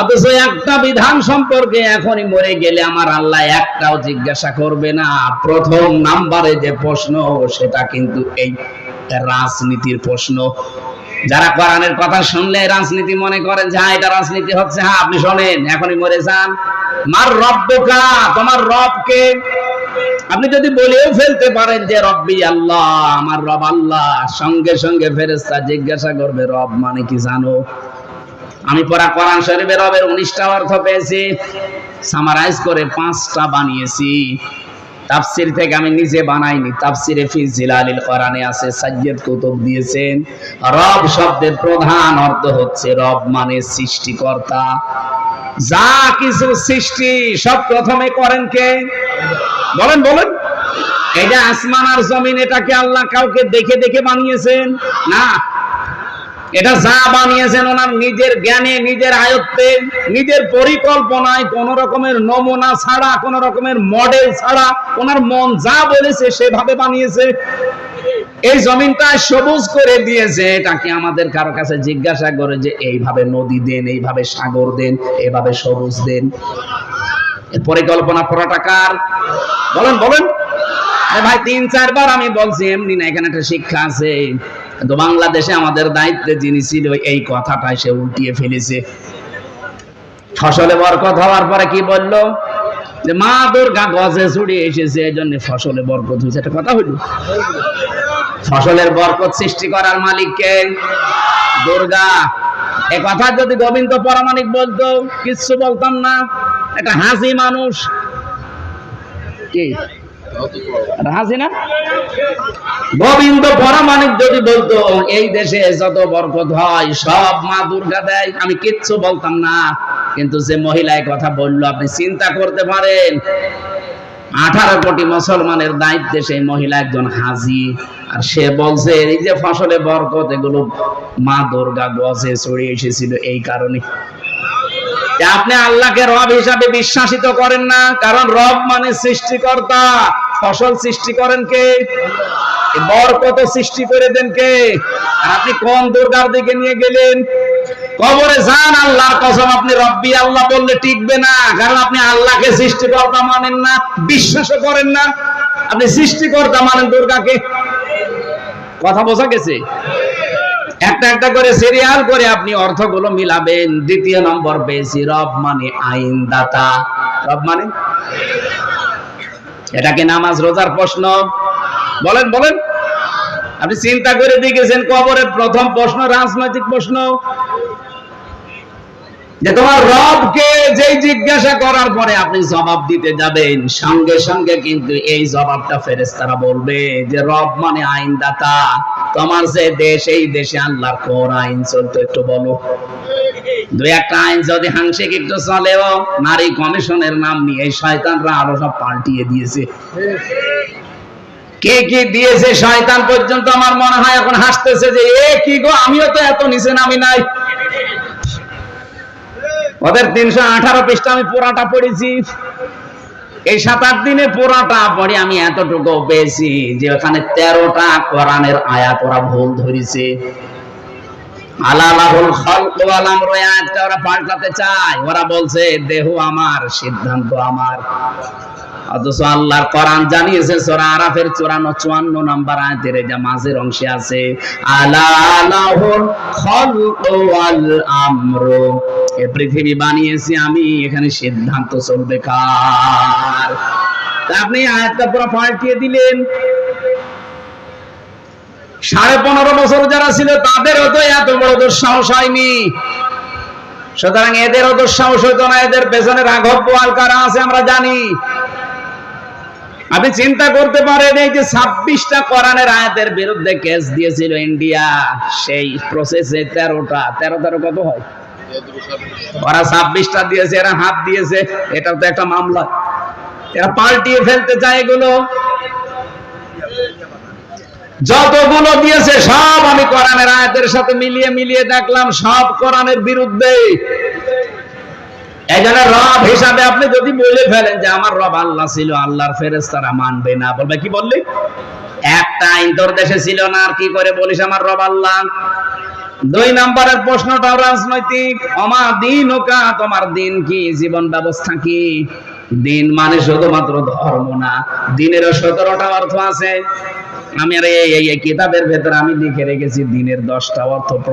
অথচ একটা বিধান সম্পর্কে এখনই মরে গেলে আমার আল্লাহ একটাও জিজ্ঞাসা করবে না। প্রথম নাম্বারে যে প্রশ্ন, সেটা কিন্তু এই রাজনীতির প্রশ্ন। যারা কোরআনের কথা শুনলে রাজনীতি মনে করেন যে হ্যাঁ এটা রাজনীতি হচ্ছে। হ্যাঁ আপনি শোনেন, এখনই মরে যান। মার রব্বকা, তোমার রবকে। আপনি যদি বলেও ফেলতে পারেন যে, রব্বি আল্লাহ, আমার রব আল্লাহ। সঙ্গে সঙ্গে ফেরেস্তা জিজ্ঞাসা করবে, রব মানে কি জানো? আমি পড়া কোরআন শরীফে রবের উনিশটা অর্থ পেয়েছি সামারাইজ করে পাঁচটা বানিয়েছি। তাফসির থেকে আমি নিজে বানাইনি, তাফসিরে ফি জিলালিল কোরআনে আছে সাজ্জাদ কুতুব দিয়েছেন। রব শব্দের প্রধান অর্থ হচ্ছে রব মানে সৃষ্টিকর্তা। যা কিছু সৃষ্টি, সব প্রথমে করেন কে? বলেন বলেন। এটা আসমান আর জমিন, এটাকে আল্লাহ কাউকে দেখে দেখে বানিয়েছেন? না এটা যা বানিয়েছেন ওনার নিজের জ্ঞানে, নিজের আয়ত্তে, নিজের পরিকল্পনায় কোন রকমের নমুনা ছাড়া, কোন রকমের মডেল ছাড়া ওনার মন যা বলেছে সেভাবে বানিয়েছে। এই জমিনটা সবুজ করে দিয়েছে, এটাকে আমাদের কারও কাছে জিজ্ঞাসা করে যে এইভাবে নদী দেন, এইভাবে সাগর দেন এইভাবে সবুজ দেন। পরিকল্পনা পুরোটা কার? বলেন বলেন। ভাই, তিন, চারবার আমি বলছি, এমনি না, এখানে একটা শিক্ষা আছে। কিন্তু বাংলাদেশে আমাদের দায়িত্বে যিনি ছিল, এই কথাটাই সে উল্টিয়ে ফেলেছে। ফসলে বরকত হওয়ার পরে কি বলল? যে মা দুর্গা গজে ছুড়ে এসেছে এই জন্য ফসলে বরকত হয়েছে। একটা কথা হইল? ফসলের বরকত সৃষ্টি করার মালিককে দুর্গা। এ কথা যদি গোবিন্দ পরামানিক বলতো, কিচ্ছু বলতাম না। একটা হাসি মানুষ। কি? গোবিন্দ পরামানিক যদি বলতো, এই দেশে যত বরকত হয়, সব মা দুর্গা দেয়, আমি কিচ্ছু বলতাম না। কিন্তু যে মহিলায় কথা বলল, আপনি চিন্তা করতে পারেন। আঠারো কোটি মুসলমানের দায়িত্বে সেই মহিলা একজন হাজি, আর সে বলছে, এই যে ফসলে বরকত, এগুলো মা দুর্গা গজে ছড়িয়ে এসেছিল, এই কারণে আপনি আল্লাহকে রব হিসাবে বিশ্বাসিত করেন না, কারণ রব মানে সৃষ্টিকর্তা। ফসল সৃষ্টি করেন কে? বরকত সৃষ্টি করে দেন কে? আর আপনি কোন দুর্গার দিকে নিয়ে গেলেন? কবরে যান, আল্লাহর কসম, আপনি রব্বি আল্লাহ বললে টিকবে না, কারণ আপনি আল্লাহকে সৃষ্টিকর্তা মানেন না, বিশ্বাসও করেন না। আপনি সৃষ্টিকর্তা মানেন দুর্গাকে। কথা বোঝা গেছে? একটা একটা করে সিরিয়াল করে আপনি অর্থগুলো মিলাবেন। দ্বিতীয় নম্বর পেয়েছি রব মানে আইনদাতা। রব মানে? এটা কি নামাজ রোজার প্রশ্ন? বলেন বলেন। আপনি চিন্তা করে দেখেছেন কবরের প্রথম প্রশ্ন রাজনৈতিক প্রশ্ন। যে তোমার রবকে যেই জিজ্ঞাসা করার পরে আপনি জবাব দিতে যাবেন, সঙ্গে সঙ্গে কিন্তু এই জবাবটা ফেরেশতারা বলবে যে রব মানে আইনদাতা। তোমার যে দেশ, এই দেশে আল্লাহর কোন আইন চলতো একটু বলো। একটা আইন যদি একটু চলেও, নারী কমিশনের নাম নিয়ে শয়তানরা আরও সব পাল্টিয়ে দিয়েছে। কে কি দিয়েছে শয়তান পর্যন্ত আমার মনে হয় এখন হাসতেছে যে, এ কি গো, আমিও তো এত নিচে নামি নাই। ওদের তিনশো আঠারো পৃষ্ঠা আমি পুরাটা পড়েছি। এই সাত আট দিনে পুরাটা পড়ে আমি এতটুকু পেয়েছি যে ওখানে তেরোটা কোরআনের আয়াত ওরা ভুল ধরেছে। সিদ্ধান্ত আমার। জানিয়েছে, সূরা আরাফের 54 54 নাম্বার আয়াতের এটা মাঝের অংশে আছে, আলালাহুল খালকু ওয়াল আমরু। এ পৃথিবী বানিয়েছি আমি, এখানে সিদ্ধান্ত চলবে কার? আপনি আয়াতটা পুরো পাল্টিয়ে দিলেন। সাড়ে পনেরো বছর যারা ছিল, তাদেরও তো এত বড় দুঃসাহস হয়নি। সুতরাং এদেরও দুঃসাহস হইতো না, এদের পেছনে রাঘব বোয়াল কারা আছে আমরা জানি। আপনি চিন্তা করতে পারেন, এই যে ছাব্বিশটা কোরআনের আয়াতের বিরুদ্ধে কেস দিয়েছিল ইন্ডিয়া, সেই প্রসেসে তেরোটা, তেরো তেরো কত হয়? ওরা ছাব্বিশটা দিয়েছে, এরা হাত দিয়েছে, এটা তো একটা মামলা। এরা পাল্টিয়ে ফেলতে চায় এগুলো। যতগুলো দিয়েছে, সব আমি কোরআনের আয়াতের সাথে মিলিয়ে মিলিয়ে দেখলাম, সব কোরআনের বিরুদ্ধে। জন্য রব হিসাবে আপনি যদি বলে ফেলেন যে আমার রব আল্লাহ ছিল, আল্লাহর ফেরেশতারা মানবে না, বলবে কি বললি? একটা আইন তোর দেশে ছিল না, আর কি করে বলিস আমার রব আল্লাহ? দুই নাম্বারের প্রশ্নটাও রাজনৈতিক। অমা দিন ওকা তোমার দিন কি? জীবন ব্যবস্থা কি? দিন মানে শুধুমাত্র ধর্ম না। দিনের সতেরোটা অর্থ আছে। আমি আর এই কিতাবের ভেতরে আমি লিখে রেখেছি, দিনের দশটা অর্থ।